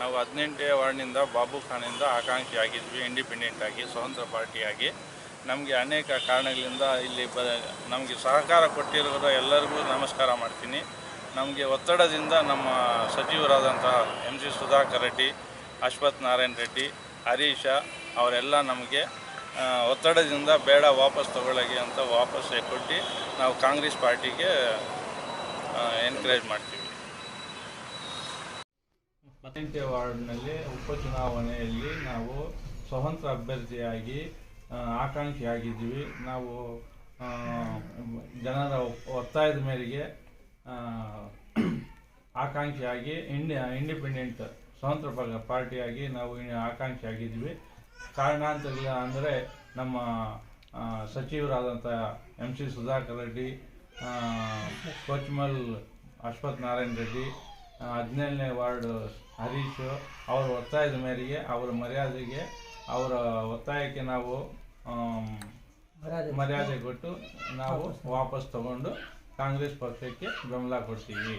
ನಾವು ಹದಿನೆಂಟನೇ ವಾರ್ಡ್ನಿಂದ ಬಾಬು ಖಾನಿಂದ ಆಕಾಂಕ್ಷಿ ಆಗಿದ್ವಿ ಇಂಡಿಪೆಂಡೆಂಟ್ ಆಗಿ ಸ್ವತಂತ್ರ ಪಾರ್ಟಿಯಾಗಿ. ನಮಗೆ ಅನೇಕ ಕಾರಣಗಳಿಂದ ಇಲ್ಲಿ ಬ, ನಮಗೆ ಸಹಕಾರ ಕೊಟ್ಟಿರೋರು ಎಲ್ಲರಿಗೂ ನಮಸ್ಕಾರ ಮಾಡ್ತೀನಿ. ನಮಗೆ ಒತ್ತಡದಿಂದ ನಮ್ಮ ಸಚಿವರಾದಂತಹ ಎಂ ಸಿ ಸುಧಾಕರ್ ರೆಡ್ಡಿ, ಅಶ್ವಥ್ ನಾರಾಯಣ ರೆಡ್ಡಿ, ಹರೀಶ ಅವರೆಲ್ಲ ನಮಗೆ ಒತ್ತಡದಿಂದ ಬೇಡ ವಾಪಸ್ ತಗೊಳ್ಳಿ ಅಂತ ವಾಪಸ್ ಕೊಟ್ಟು ನಾವು ಕಾಂಗ್ರೆಸ್ ಪಾರ್ಟಿಗೆ ಎನ್ಕರೇಜ್ ಮಾಡ್ತೀವಿ. ಹದಿನೆಂಟನೇ ವಾರ್ಡ್ನಲ್ಲಿ ಉಪಚುನಾವಣೆಯಲ್ಲಿ ನಾವು ಸ್ವತಂತ್ರ ಅಭ್ಯರ್ಥಿಯಾಗಿ ಆಕಾಂಕ್ಷಿಯಾಗಿದ್ದೀವಿ. ನಾವು ಜನರ ಒತ್ತಾಯದ ಮೇರೆಗೆ ಆಕಾಂಕ್ಷಿಯಾಗಿ, ಇಂಡಿ, ಇಂಡಿಪೆಂಡೆಂಟ್, ಸ್ವತಂತ್ರ ಪಾರ್ಟಿಯಾಗಿ ನಾವು ಆಕಾಂಕ್ಷಿಯಾಗಿದ್ದೀವಿ. ಕಾರಣ ಕಾರಣಾಂತರಗಳ ಅಂದರೆ ನಮ್ಮ ಸಚಿವರಾದಂಥ ಎಂ ಸಿ ಸುಧಾಕರ್ ರೆಡ್ಡಿ ಕೊಚ್ಮಲ್ ಅಶ್ವಥ್ ನಾರಾಯಣ ರೆಡ್ಡಿ ಹದಿನೇಳನೇ ವಾರ್ಡ್ ಹರೀಶ್ ಅವರ ಒತ್ತಾಯದ ಮೇರೆಗೆ ಅವರ ಮರ್ಯಾದೆಗೆ ಅವರ ಒತ್ತಾಯಕ್ಕೆ ನಾವು ಮರ್ಯಾದೆ ಕೊಟ್ಟು ನಾವು ವಾಪಸ್ ತಗೊಂಡು ಕಾಂಗ್ರೆಸ್ ಪಕ್ಷಕ್ಕೆ ಬೆಂಬಲ ಕೊಡ್ತೀವಿ.